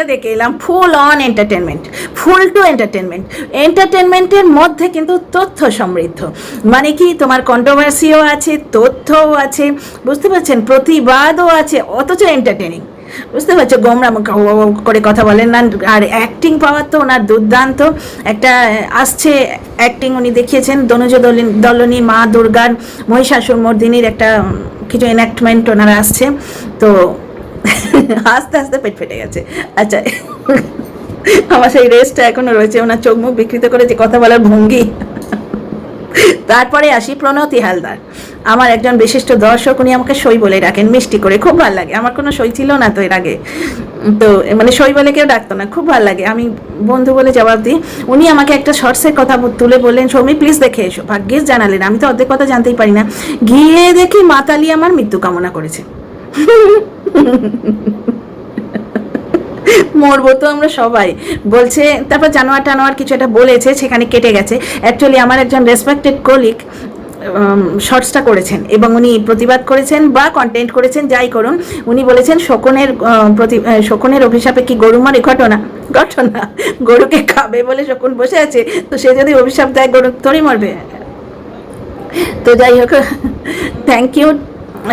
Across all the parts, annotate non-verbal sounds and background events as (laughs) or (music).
ভিডিওটা দেখে এলাম full on entertainment full to entertainment এন্টারটেনমেন্টের মধ্যে কিন্তু তথ্য সমৃদ্ধ। মানে কি, তোমার কন্ট্রোভার্সিও আছে, তথ্যও আছে, বুঝতে পারছেন? প্রতিবাদও আছে, অথচ এন্টারটেনিং বুঝতে পারছ? গোমরা করে কথা বলেন না। আর অ্যাক্টিং পাওয়ার তো ওনার দুর্দান্ত। একটা আসছে অ্যাক্টিং উনি দেখিয়েছেন, দনুজ দলিন- মা দুর্গার, মহিষাসুর মর্দিনীর একটা কিছু এনাক্টমেন্ট ওনারা আসছে। তো আস্তে আস্তে পেট ফেটে গেছে। আচ্ছা আমার সেই রেস্টটা এখনও রয়েছে, ওনার চোখ মুখ বিকৃত করে যে কথা বলার ভঙ্গি। তারপরে আসি প্রণতি হালদার। আমার একজন বিশিষ্ট দর্শক, উনি আমাকে সই বলে ডাকেন, মিষ্টি করে, খুব ভালো লাগে। আমার কোনো সই ছিল না তো এর আগে। তো মানে সই বলে কেউ ডাকতো না, খুব ভালো লাগে। আমি বন্ধু বলে জবাব দিই, উনি আমাকে একটা শর্টসের কথা তুলে বললেন, সৌমি প্লিজ দেখে এসো। ভাগ্যেস জানালেন, আমি তো অর্ধেক কথা জানতেই পারি না। গিয়ে দেখি মাতালি আমার মৃত্যু কামনা করেছে। মরবো তো আমরা সবাই। বলছে, তারপর জানোয়ার টানোয়ার কিছু একটা বলেছে, সেখানে কেটে গেছে। অ্যাকচুয়ালি আমার একজন রেসপেক্টেড কলিগ শর্টসটা করেছেন এবং উনি প্রতিবাদ করেছেন বা কন্টেন্ট করেছেন, যাই করুন, উনি বলেছেন, শকুনের প্রতি শকুনের অভিশাপে কি গরু মারে? ঘটনা ঘটনা। গরুকে খাবে বলে শকুন বসে আছে, তো সে যদি অভিশাপ দেয়, গরু তোরই মরবে। তো যাই হোক (laughs) thank you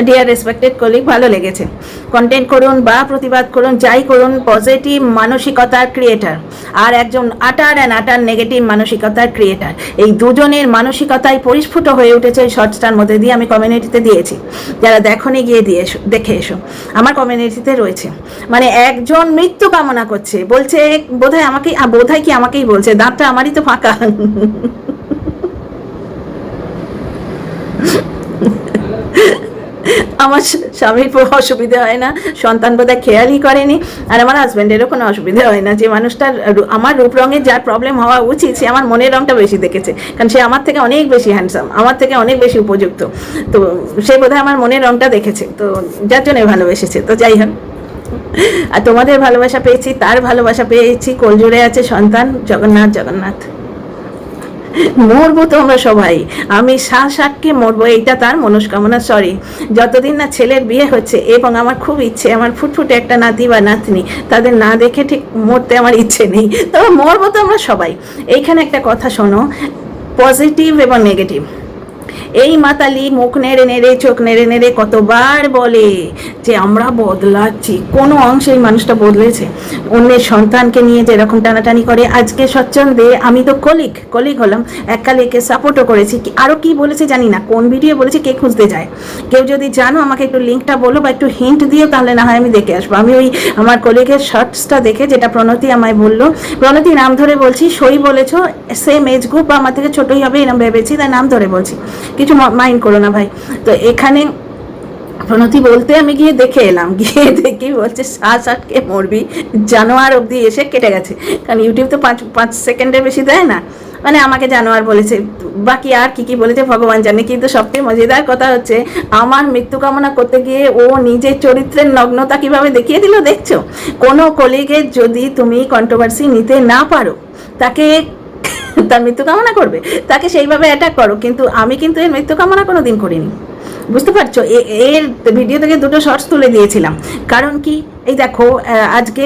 dear respected colleague ভালো লেগেছে। কন্টেন্ট করুন বা প্রতিবাদ করুন, যাই করুন পজিটিভ মানসিকতার ক্রিয়েটার আর একজন আটার অ্যান্ড আটার নেগেটিভ মানসিকতার ক্রিয়েটার এই দুজনের মানসিকতায় পরিস্ফুট হয়ে উঠেছে ওই শর্টসটার মধ্যে দিয়ে আমি কমিউনিটিতে দিয়েছি। যারা দেখনি, গিয়ে দিয়ে এসো, দেখে এসো। আমার কমিউনিটিতে রয়েছে। মানে একজন মৃত্যু কামনা করছে। বলছে, বোধহয় আমাকেই, বোধহয় কি আমাকেই বলছে? দাঁতটা আমারই তো ফাঁকা। আমার স্বামীর অসুবিধা হয় না, সন্তান বোধহয় খেয়ালই করেনি, আর আমার হাজব্যান্ডেরও কোনো অসুবিধা হয় না। যে মানুষটার আমার রূপ রঙের যার প্রবলেম হওয়া উচিত, সে আমার মনের রঙটা বেশি দেখেছে, কারণ সে আমার থেকে অনেক বেশি হ্যান্ডসাম আমার থেকে অনেক বেশি উপযুক্ত। তো সে বোধহয় আমার মনের রঙটা দেখেছে, তো যার জন্য ভালোবেসেছে, তো যাই হোক। আর তোমাদের ভালোবাসা পেয়েছি, তার ভালোবাসা পেয়েছি কোলজুড়ে আছে সন্তান, জগন্নাথ জগন্নাথ। মরবো তো আমরা সবাই। আমি শাহ শাককে মরবো, এইটা তার মনস্কামনা সরি যতদিন না ছেলের বিয়ে হচ্ছে এবং আমার খুব ইচ্ছে, আমার ফুটফুটে একটা নাতি বা নাতনি, তাদের না দেখে ঠিক মরতে আমার ইচ্ছে নেই, তবে মরবো তো আমরা সবাই। এইখানে একটা কথা শোনো পজিটিভ এবং নেগেটিভ এই মাতালি মুখ নেড়ে নেড়ে, চোখ নেড়ে নেড়ে কতবার বলে যে আমরা বদলাচ্ছি। কোনো অংশে এই মানুষটা বদলেছে। অন্যের সন্তানকে নিয়ে যেরকম টানাটানি করে, আজকে সচ্ছন্দে আমি তো কলিক কলিক হলাম। এককালে একে সাপোর্টও করেছি। আরও কি বলেছে জানি না। কোন ভিডিও বলেছে, কে খুঁজতে যায়। কেউ যদি জানো, আমাকে একটু লিঙ্কটা বলো বা একটু হিন্ট দিও, তাহলে না হয় আমি দেখে আসব। আমি ওই আমার কলিগের শর্টসটা দেখে যেটা প্রণতি আমায় বলল, প্রণতি নাম ধরে বলছি, সই বলেছ সেম এজ গ্রুপ বা আমার থেকে ছোটই হবে এরকম ভেবেছি তাই নাম ধরে বলছি। কিছু মাইন্ড করো না ভাই। তো এখানে প্রণতি বলতে আমি গিয়ে দেখে এলাম। গিয়ে দেখি বলছে শ্বাস আটকে মরবি? জানোয়ার অবধি এসে কেটে গেছে। কারণ ইউটিউব তো পাঁচ পাঁচ সেকেন্ডের বেশি দেয় না। মানে আমাকে জানোয়ার বলেছে, বাকি আর কি কি বলেছে ভগবান জানে। কিন্তু সবচেয়ে মজাদার কথা হচ্ছে, আমার মৃত্যু কামনা করতে গিয়ে ও নিজের চরিত্রের নগ্নতা কীভাবে দেখিয়ে দিল, দেখছ? কোনো কলিগের যদি তুমি কন্ট্রোভার্সি নিতে না পারো, তাকে (laughs) তার মৃত্যু কামনা করবে। তাকে সেইভাবে অ্যাটাক করো, কিন্তু আমি কিন্তু এর মৃত্যু কামনা কোনো দিন করিনি। বুঝতে পারছ? এর ভিডিও থেকে দুটো শর্টস তুলে দিয়েছিলাম। কারণ কি? এই দেখো আজকে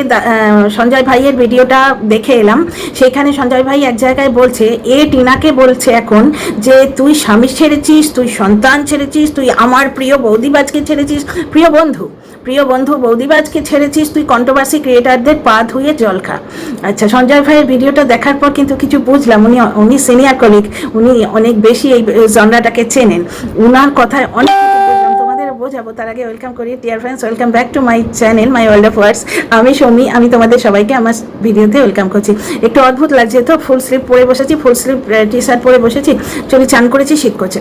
সঞ্জয় ভাইয়ের ভিডিওটা দেখে এলাম। সেখানে সঞ্জয় ভাই এক জায়গায় বলছে, এ টিনাকে বলছে এখন যে, তুই স্বামী ছেড়েছিস, তুই সন্তান ছেড়েছিস, তুই আমার প্রিয় বৌদিবাজকে ছেড়েছিস। প্রিয় বন্ধু প্রিয় বন্ধু, বৌদিবাজকে ছেড়েছিস, তুই কন্ট্রোভার্সি ক্রিয়েটারদের পা ধুয়ে জল খা। আচ্ছা সঞ্জয় ভাইয়ের ভিডিওটা দেখার পর কিন্তু কিছু বুঝলাম। উনি উনি সিনিয়র কলিগ উনি অনেক বেশি এই জনরাটাকে চেনেন। উনার কথায় অনেক কিছু যাব তার আগে ওয়েলকাম করি। Dear friends welcome back to my channel my world of words আমি সৌমি, আমি তোমাদের সবাইকে আমার ভিডিওতে ওয়েলকাম করছি। একটু অদ্ভুত লাগছে তো ফুল স্লিপ পরে বসেছি ফুল স্লিপ টি শার্ট পরে বসেছি চলি চান করেছি, শীত করছে।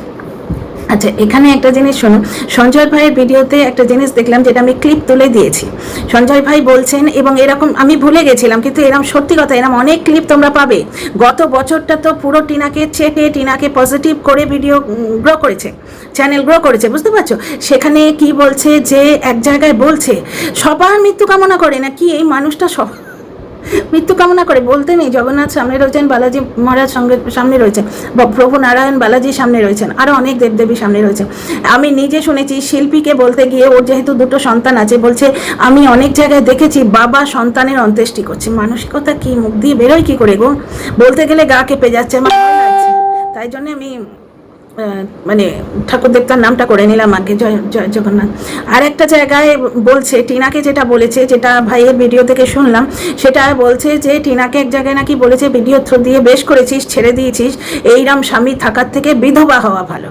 আচ্ছা এখানে একটা জিনিস শোনো। সঞ্জয় ভাইয়ের ভিডিওতে একটা জিনিস দেখলাম যেটা আমি ক্লিপ তুলে দিয়েছি। সঞ্জয় ভাই বলছেন, এবং এরকম আমি ভুলে গেছিলাম, কিন্তু এরকম সত্যি কথা এরকম অনেক ক্লিপ তোমরা পাবে। গত বছরটা তো পুরো টিনাকে চেটে টিনাকে পজিটিভ করে ভিডিও গ্রো করেছে চ্যানেল গ্রো করেছে, বুঝতে পারছ? সেখানে কি বলছে যে, এক জায়গায় বলছে, সবার মৃত্যু কামনা করে না কি এই মানুষটা সব মৃত্যু কামনা করে, বলতে নেই। জগন্নাথ সামনে রয়েছেন, বালাজি মহারাজ সঙ্গে সামনে রয়েছেন, ব- প্রভু নারায়ণ বালাজি সামনে রয়েছেন আরও অনেক দেবদেবী সামনে রয়েছেন। আমি নিজে শুনেছি, শিল্পীকে বলতে গিয়ে ওর যেহেতু দুটো সন্তান আছে, বলছে, আমি অনেক জায়গায় দেখেছি, বাবা সন্তানের অন্ত্যেষ্টি করছে। মানসিকতা কি মুখ দিয়ে বেরোয় কি করে গো? বলতে গেলে গা কেঁপে যাচ্ছে আমার তাই জন্য আমি মানে ঠাকুর দেবতার নামটা করে নিলাম আগে জয় জয় জগন্নাথ। আর একটা জায়গায় বলছে, টিনাকে যেটা বলেছে, যেটা ভাইয়ের ভিডিও থেকে শুনলাম, সেটা বলছে যে, টিনাকে এক জায়গায় নাকি বলেছে, ভিডিও থ্রু দিয়ে বেশ করেছিস, ছেড়ে দিয়েছিস, এইরম স্বামী থাকার থেকে বিধবা হওয়া ভালো।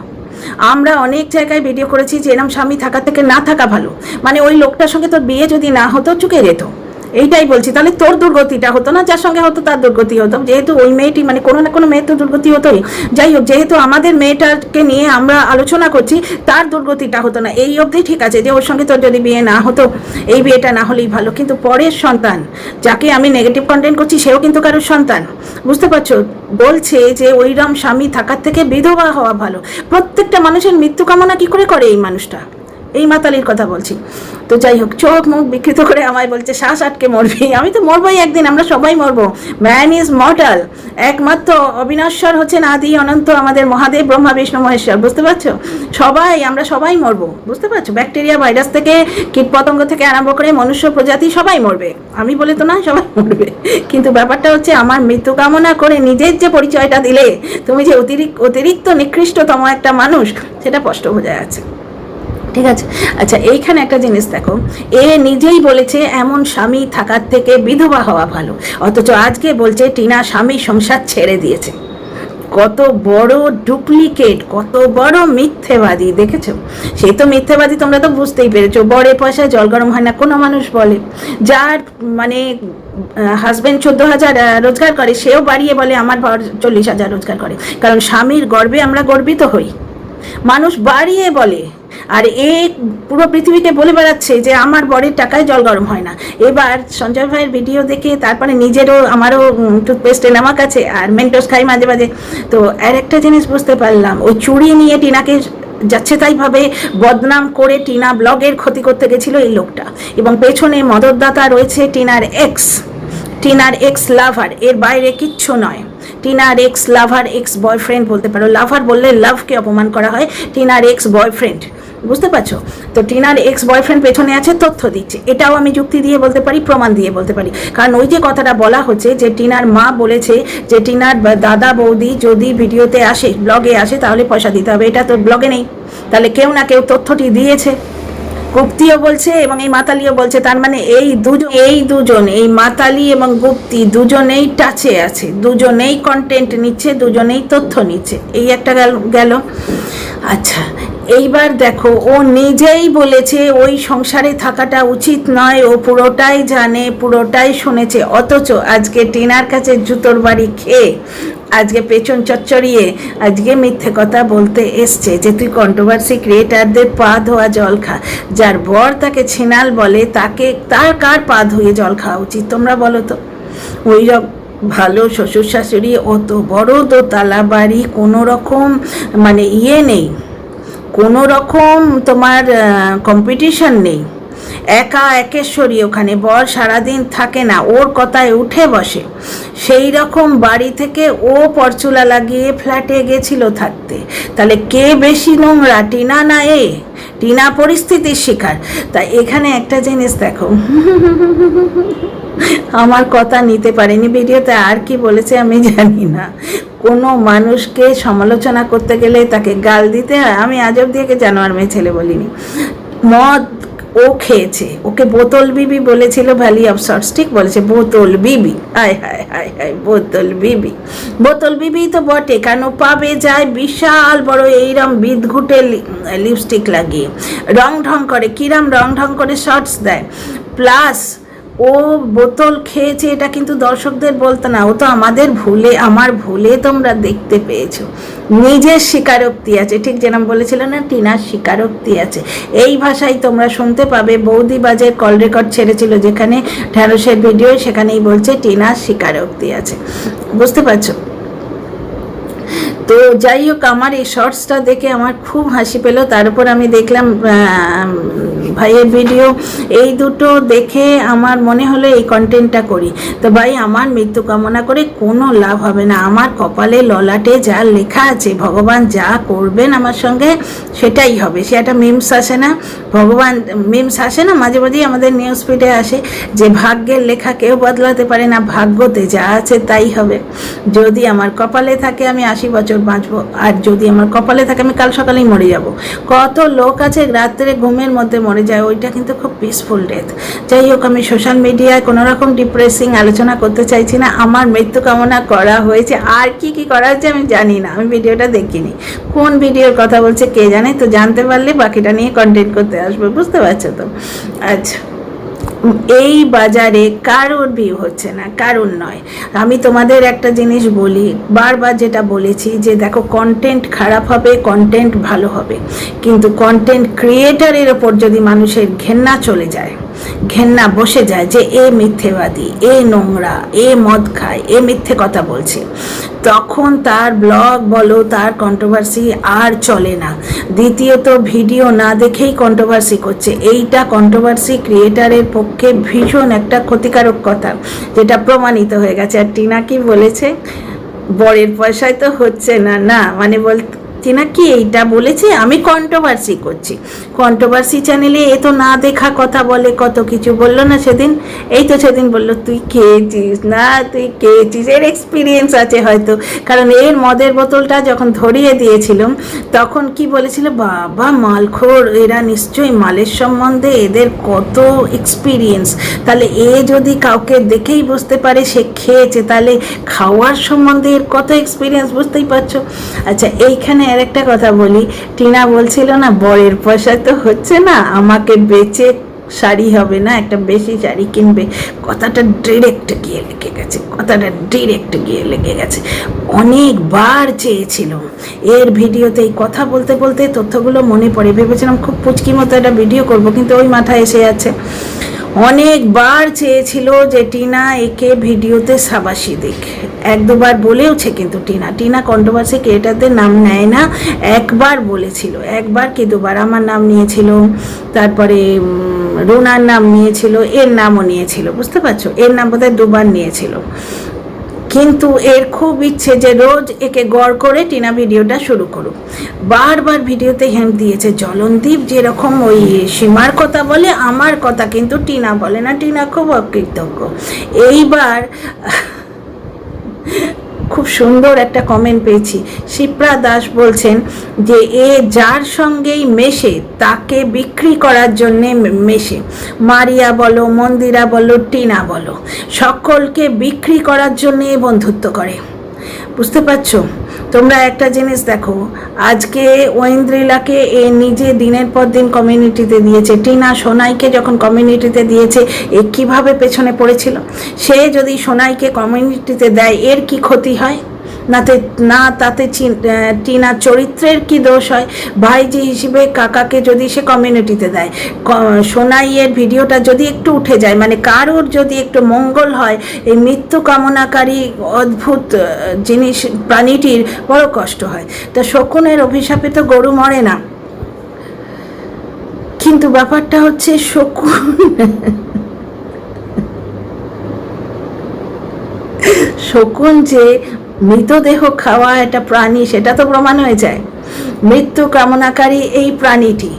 আমরা অনেক জায়গায় ভিডিও করেছি যে, এরম স্বামী থাকার থেকে না থাকা ভালো। মানে ওই লোকটার সঙ্গে তোর বিয়ে যদি না হতো, চুকে যেত। এইটাই বলছি। তাহলে তোর দুর্গতিটা হতো না? যার সঙ্গে হতো, তার দুর্গতি হতো। যেহেতু ওই মেয়েটি মানে কোনো না কোনো মেয়ে তো দুর্গতি হতোই। যাই হোক, যেহেতু আমাদের মেয়েটাকে নিয়ে আমরা আলোচনা করছি, তার দুর্গতিটা হতো না। এই অবধি ঠিক আছে যে ওর সঙ্গে তোর যদি বিয়ে না হতো, এই বিয়েটা না হলেই ভালো। কিন্তু পরের সন্তান, যাকে আমি নেগেটিভ কন্টেন্ট করছি, সেও কিন্তু কারোর সন্তান। বুঝতে পারছ? বলছে যে ওইরম স্বামী থাকার থেকে বিধবা হওয়া ভালো। প্রত্যেকটা মানুষের মৃত্যু কামনা কি করে করে এই মানুষটা? এই মাতালির কথা বলছি। তো যাই হোক, চোখ মুখ বিকৃত করে আমায় বলছে, শ্বাস আটকে মরবি। আমি তো মরবই একদিন, আমরা সবাই মরবো। ম্যান ইজ মর্টাল একমাত্র অবিনশ্বর হচ্ছেন আদি, অনন্ত আমাদের মহাদেব, ব্রহ্মা, বিষ্ণু, মহেশ্বর। বুঝতে পারছ? সবাই, আমরা সবাই মরবো। বুঝতে পারছ? ব্যাকটেরিয়া, ভাইরাস থেকে, কীটপতঙ্গ থেকে আরম্ভ করে মনুষ্য, প্রজাতি, সবাই মরবে। আমি বলে তো না, সবাই মরবে। কিন্তু ব্যাপারটা হচ্ছে, আমার মৃত্যু কামনা করে নিজের যে পরিচয়টা দিলে, তুমি যে অতিরিক্ত অতিরিক্ত নিকৃষ্টতম একটা মানুষ, সেটা স্পষ্ট বোঝা যাচ্ছে। ঠিক আছে? আচ্ছা এইখানে একটা জিনিস দেখো। এ নিজেই বলেছে, এমন স্বামী থাকার থেকে বিধবা হওয়া ভালো। অথচ আজকে বলছে, টিনা স্বামী সংসার ছেড়ে দিয়েছে। কত বড় ডুপ্লিকেট, কত বড় মিথ্যেবাদী, দেখেছ? সে তো মিথ্যেবাদী তোমরা তো বুঝতেই পেরেছ। বড়ে পয়সায় জল গরম হয় না, কোনো মানুষ বলে। যার মানে হাজব্যান্ড চোদ্দ হাজার রোজগার করে, সেও বাড়িয়ে বলে, আমার চল্লিশ হাজার রোজগার করে। কারণ স্বামীর গর্বে আমরা গর্বিত হই। মানুষ বাড়িয়ে বলে, আর এ পুরো পৃথিবীকে বলে বেড়াচ্ছে যে আমার বরের টাকায় জল গরম হয় না। এবার সঞ্জয় ভাইয়ের ভিডিও দেখে তারপরে নিজেরও, আমারও টুথপেস্ট এনে আমার কাছে আর মেন্টোস খাই মাঝে মাঝে। তো আর একটা জিনিস বুঝতে পারলাম, ওই চুড়ি নিয়ে টিনাকে যাচ্ছে তাই ভাবে বদনাম করে টিনা ব্লগের ক্ষতি করতে গেছিল এই লোকটা। এবং পেছনে মদতদাতা রয়েছে টিনার এক্স টিনার এক্স লাভার, এর বাইরে কিচ্ছু নয়। টিনার এক্স লাভার, এক্স বয়ফ্রেন্ড বলতে পারো। লাভার বললে লাভকে অপমান করা হয় টিনার এক্স বয়ফ্রেন্ড। বুঝতে পারছ? তো টিনার এক্স বয়ফ্রেন্ড পেছনে আছে তথ্য দিচ্ছে। এটাও আমি যুক্তি দিয়ে বলতে পারি, প্রমাণ দিয়ে বলতে পারি। কারণ ওই যে কথাটা বলা হচ্ছে যে টিনার মা বলেছে যে টিনার দাদা বৌদি যদি ভিডিওতে আসে, ব্লগে আসে, তাহলে পয়সা দিতে হবে। এটা তো ব্লগে নেই। তাহলে কেউ না কেউ তথ্যটি দিয়েছে। গুপ্তিও বলছে এবং এই মাতালিও বলছে, তার মানে এই দুজন এই দুজন, এই মাতালি এবং গুপ্তি দুজনেই টাচে আছে, দুজনেই কন্টেন্ট নিচ্ছে, দুজনেই তথ্য নিচ্ছে। এই একটা গেল গেল। আচ্ছা এইবার দেখো, ও নিজেই বলেছে ওই সংসারে থাকাটা উচিত নয়, ও পুরোটাই জানে, পুরোটাই শুনেছে, অথচ আজকে টিনার কাছে জুতোর বাড়ি খেয়ে, আজকে পেছন চচ্চড়িয়ে, আজকে মিথ্যে কথা বলতে এসছে যে তুই কন্ট্রোভার্সি ক্রিয়েটারদের পা ধোয়া জল খা। যার বর তাকে ছিনাল বলে, তাকে, তার কার পা ধুয়ে জল খাওয়া উচিত, তোমরা বলো তো? ওই রক ভালো শ্বশুর শাশুড়ি অত বড় দোতলা বাড়ি কোনো রকম মানে ইয়ে নেই। কোনো রকম তোমার কম্পিটিশন নেই। একা একেশ্বরী, ওখানে বর সারাদিন থাকে না, ওর কথায় উঠে বসে। সেই রকম বাড়ি থেকে ও পরচুলা লাগিয়ে ফ্ল্যাটে গেছিল থাকতে। তাহলে কে বেশি নোংরা, টিনা না এ? টিনা পরিস্থিতির শিকার। তা এখানে একটা জিনিস দেখো। আমার কথা নিতে পারেনি ভিডিওতে, আর কি বলেছে আমি জানি না। কোনো মানুষকে সমালোচনা করতে গেলে তাকে গাল দিতে হয়। আমি আজ অব্দি একে জানোয়ার মেয়ে ছেলে বলিনি। মদ ও খেয়েছে। ওকে বোতল বিবি বলেছিল ভ্যালি অফ শর্টস ঠিক বলেছে, বোতল বিবি। হায় হায় হায় হায়, বোতল বিবি। বোতল বিবি তো বটে, কেন পাবে যায় বিশাল বড় এইরম বিদঘুটে লিপস্টিক লাগিয়ে। রং ঢং করে, কিরম রং ঢং করে শর্টস দেয়। প্লাস ও বোতল খেয়েছে, এটা কিন্তু দর্শকদের বলতো না, ও তো আমাদের ভুলে, আমার ভুলে তোমরা দেখতে পেয়েছ। নিজের স্বীকারোক্তি আছে, ঠিক যেরকম বলেছিল না, টিনার স্বীকারোক্তি আছে। এই ভাষাই তোমরা শুনতে পাবে, বৌদি বাজের কল রেকর্ড ছেড়েছিল যেখানে ঢ্যাঁড়সের ভিডিও, সেখানেই বলছে টিনার স্বীকারোক্তি আছে। বুঝতে পারছ? তো যাই হোক, আমার এই শর্টসটা দেখে আমার খুব হাসি পেল। তার উপর আমি দেখলাম ভাইয়ের ভিডিও। এই দুটো দেখে আমার মনে হলো এই কন্টেন্টটা করি। তো ভাই, আমার মৃত্যু কামনা করে কোনো লাভ হবে না। আমার কপালে ললাটে যা লেখা আছে, ভগবান যা করবেন আমার সঙ্গে, সেটাই হবে। সে একটা মিমস আসে না। ভগবান মিমস আসে না, মাঝে মাঝেই আমাদের নিউজ ফিডে আসে যে ভাগ্যের লেখা কেউ বদলাতে পারে না, ভাগ্যতে যা আছে তাই হবে। যদি আমার কপালে থাকে আমি আশি বছর বাঁচবো। আর যদি আমার কপালে থাকে, আমি কাল সকালেই মরে যাব। কত লোক আছে রাত্রে ঘুমের মধ্যে মরে যায়, ওইটা কিন্তু খুব পিসফুল ডেথ যাই হোক, আমি সোশ্যাল মিডিয়ায় কোনো রকম ডিপ্রেসিং আলোচনা করতে চাইছি না। আমার মৃত্যু কামনা করা হয়েছে। আর কি কি করা হয়েছে আমি জানি না, আমি ভিডিওটা দেখিনি। কোন ভিডিওর কথা বলছে কে জানে? তো জানতে পারলে বাকিটা নিয়ে কন্টেন্ট করতে আসবে, বুঝতে পারছ তো? আচ্ছা। এই বাজারে কারোর বিয়ে হচ্ছে না, কারোর নয়। আমি তোমাদের একটা জিনিস বলি, বারবার যেটা বলেছি যে দেখো কন্টেন্ট খারাপ হবে কন্টেন্ট ভালো হবে। কিন্তু কন্টেন্ট ক্রিয়েটারের ওপর যদি মানুষের ঘেন্না চলে যায় ঘেন্না বসে যায় যে, এ মিথ্যেবাদী, এ নোংরা, এ মদ খায়, এ মিথ্যে কথা বলছে। তখন তার ব্লগ বলো, তার কন্ট্রোভার্সি আর চলে না। দ্বিতীয়ত, ভিডিও না দেখেই কন্ট্রোভার্সি করছে। এইটা কন্ট্রোভার্সি ক্রিয়েটারের পক্ষে ভীষণ একটা ক্ষতিকারক কথা, যেটা প্রমাণিত হয়ে গেছে। আর টিনা কি বলেছে? বরের পয়সায় তো হচ্ছে না। না মানে বল টিনা কি এইটা বলেছে, আমি কন্ট্রোভার্সি করছি। কন্ট্রোভার্সি চ্যানেলে এ তো না দেখা কথা বলে, কত কিছু বলল না সেদিন? এই তো সেদিন বলল, তুই খেয়েছিস না? তুই খেয়েছিস? এর এক্সপিরিয়েন্স আছে হয়তো। কারণ এর মদের বোতলটা যখন ধরিয়ে দিয়েছিলাম, তখন কি বলেছিল, বাবা, মালখোর, এরা নিশ্চয়ই মালের সম্বন্ধে এদের কত এক্সপিরিয়েন্স তাহলে এ যদি কাউকে দেখেই বুঝতে পারে সে খেয়েছে, তাহলে খাওয়ার সম্বন্ধে এর কত এক্সপিরিয়েন্স বুঝতেই পারছ? আচ্ছা এইখানে আর একটা কথা বলি। টিনা বলছিল না, বরের পয়সা তো হচ্ছে না, আমাকে বেচে শাড়ি হবে না, একটা বেশি শাড়ি কিনবে। কথাটা ডিরেক্ট গিয়ে লেগে গেছে, কথাটা ডিরেক্ট গিয়ে লেগে গেছে। অনেকবার চেয়েছিল। এর ভিডিওতে এই কথা বলতে বলতে তথ্যগুলো মনে পড়ে। ভেবেছিলাম খুব পুচকি মতো একটা ভিডিও করব, কিন্তু ওই মাথায় এসে যাচ্ছে। অনেকবার চেয়েছিল যে টিনা একে ভিডিওতে সাবাসি দিক। এক দুবার বলেওছে কিন্তু টিনা। টিনা কন্ট্রোভার্সি ক্রিয়েটারতে নাম নেয় না। একবার বলেছিল। একবার কি দুবার? আমার নাম নিয়েছিল। তারপরে রুনার নাম নিয়েছিল। এর নামও নিয়েছিল। বুঝতে পারছ? এর নাম বোধহয় দুবার নিয়েছিল। কিন্তু এর খুব ইচ্ছে যে রোজ একে গড় করে টিনা ভিডিওটা শুরু করুক। বারবার ভিডিওতে হেম দিয়েছে জলনদীপ যেরকম ওই সীমার কথা বলে, আমার কথা কিন্তু টিনা বলে না। টিনা খুব অকৃতজ্ঞ। এইবার খুব সুন্দর একটা কমেন্ট পেয়েছি। শিপ্রা দাস বলছেন যে, এ যার সঙ্গেই মেশে, তাকে বিক্রি করার জন্যে মেশে। মারিয়া বলো, মন্দিরা বলো, টিনা বলো, সকলকে বিক্রি করার জন্যে বন্ধুত্ব করে। বুঝতে পারছ? তোমরা একটা জিনিস দেখো, আজকে ঐন্দ্রিলাকে এ নিজে দিনের পর দিন কমিউনিটিতে দিয়েছে। টিনা সোনাইকে যখন কমিউনিটিতে দিয়েছে, এ কীভাবে পেছনে পড়েছিল? সে যদি সোনাইকে কমিউনিটিতে দেয়, এর কি ক্ষতি হয়? নাতে, না তাতে টিনার চরিত্রের কি দোষ হয়? ভাইজি হিসেবে কাকাকে যদি সে কমিউনিটিতে দেয় সোনাইয়ের ভিডিওটা যদি একটু উঠে যায় মানে কারোর যদি একটু মঙ্গল হয়, এই মৃত্যু কামনাকারী অদ্ভুত জিনিস, প্রাণীটির বড় কষ্ট হয়। তা শকুনের অভিশাপে তো গরু মরে না। কিন্তু ব্যাপারটা হচ্ছে শকুন (laughs) শকুন যে মৃতদেহ খাওয়া একটা প্রাণী, সেটা তো প্রমাণ হয়ে যায়। মৃত্যু কামনাকারী এই প্রাণীটি,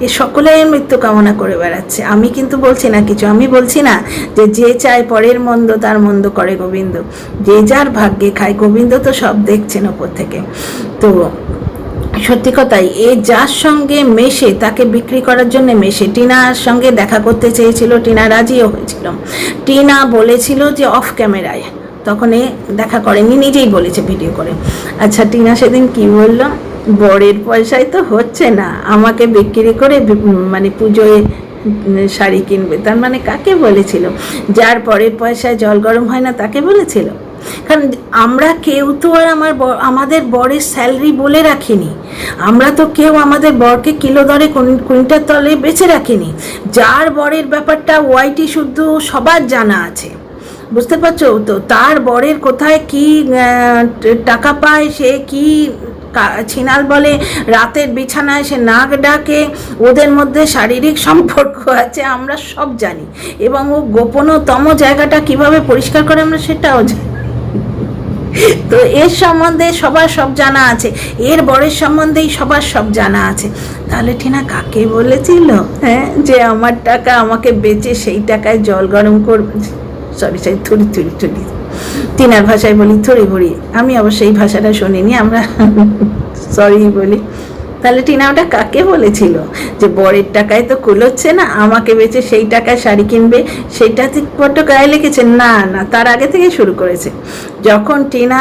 এ সকলেই মৃত্যু কামনা করে বেড়াচ্ছে। আমি কিন্তু বলছি না কিছু, আমি বলছি না যে যে চায় পরের মন্দ, তার মন্দ করে গোবিন্দ। যে যার ভাগ্যে খায়, গোবিন্দ তো সব দেখছেন ওপর থেকে। তো সত্যি কথাই, এ যার সঙ্গে মেশে, তাকে বিক্রি করার জন্য মেশে, টিনার সঙ্গে দেখা করতে চেয়েছিল, টিনা রাজিও হয়েছিল। টিনা বলেছিল যে অফ ক্যামেরায় তখন এ দেখা করেনি নিজেই বলেছে ভিডিও করে। আচ্ছা টিনা সেদিন কি বলল? বরের পয়সায় তো হচ্ছে না, আমাকে বিক্রি করে মানে পুজোয় শাড়ি কিনবে। তার মানে কাকে বলেছিল? যার পরের পয়সায় জল গরম হয় না তাকে বলেছিল? কারণ আমরা কেউ তো আর আমার আমাদের বরের স্যালারি বলে রাখিনি। আমরা তো কেউ আমাদের বরকে কিলো দরে কুইন- কুইন্টাল তলে বেছে রাখিনি। যার বরের ব্যাপারটা ওয়াইটি শুদ্ধ, সবার জানা আছে। বুঝতে পারছ? তো তার বরের কোথায় কি টাকা পায়, সে কি, ছিনাল বলে, রাতের বিছানায় সে নাক ডাকে, ওদের মধ্যে শারীরিক সম্পর্ক আছে, আমরা সব জানি। এবং ও গোপনতম জায়গাটা কীভাবে পরিষ্কার করে আমরা সেটাও জানি। তো এর সম্বন্ধে সবার সব জানা আছে, এর বরের সম্বন্ধেই সবার সব জানা আছে। তাহলে টিনা কাকে বলেছিল হ্যাঁ যে আমার টাকা আমাকে বেচে সেই টাকায় জল গরম করবে? সরি সরি থরি থরি থরি তিনার ভাষায় বলি থরি ভরি আমি অবশ্য এই ভাষাটা শুনিনি, আমরা (laughs) সরি বলি। তাহলে টিনা ওটা কাকে বলেছিল? যে বরের টাকায় তো কুলোচ্ছে না, আমাকে বেচে সেই টাকায় শাড়ি কিনবে সেইটা ঠিক বড্ড গায়ে লেগেছে? না না, তার আগে থেকে শুরু করেছে। যখন টিনা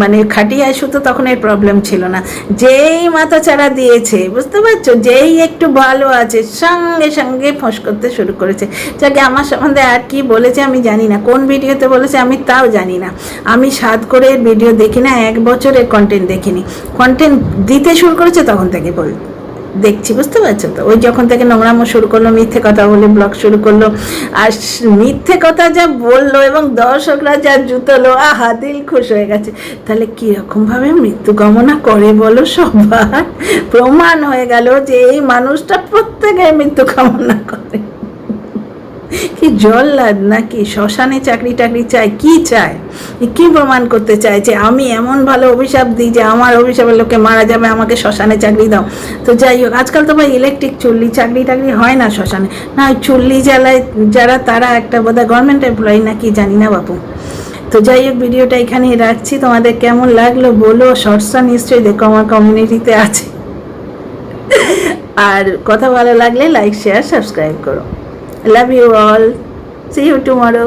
মানে খাটিয়ায় শুতো তখন এর প্রবলেম ছিল না। যেই মাথা চারা দিয়েছে, বুঝতে পারছ? যেই একটু ভালো আছে, সঙ্গে সঙ্গে ফোঁস করতে শুরু করেছে। যাকে আমার সম্বন্ধে আর কি বলেছে আমি জানি না। কোন ভিডিওতে বলেছে আমি তাও জানি না। আমি সাত করে ভিডিও দেখি না, এক বছরের কন্টেন্ট দেখিনি। কন্টেন্ট দিতে শুরু করেছে তখন থেকে বল দেখছি, বুঝতে পারছ তো? ওই যখন থেকে নোংরামো শুরু করল, মিথ্যে কথা বলে ব্লগ শুরু করল, আর মিথ্যে কথা যা বলল এবং দর্শকরা যা জুতলো, আহা, দিল খুশ হয়ে গেছে। তাহলে কীরকমভাবে মৃত্যু কামনা করে বলো সবার? প্রমাণ হয়ে গেল যে এই মানুষটা প্রত্যেকে মৃত্যু কামনা করে। কি জল্লাদ নাকি? শ্মশানে চাকরি টাকরি চায়, কি চায়? কি প্রমাণ করতে চায় যে আমি এমন ভালো অভিশাপ দিই যে আমার অভিশাপের লোকে মারা যাবে, আমাকে শ্মশানে চাকরি দাও। তো যাই হোক, আজকাল তো ভাই ইলেকট্রিক চুল্লি, চাকরি টাকরি হয় না শ্মশানে। না, ওই চুল্লি জ্বালায়, যারা তারা একটা বোধহয় গভর্নমেন্ট এমপ্লয়ি নাকি, জানি না বাপু। তো যাই হোক, ভিডিওটা এখানেই রাখছি। তোমাদের কেমন লাগল বলো শর্টসটা নিশ্চয়ই দেখো আমার কমিউনিটিতে আছে। আর কথা ভালো লাগলে লাইক শেয়ার সাবস্ক্রাইব করো। Love you all see you tomorrow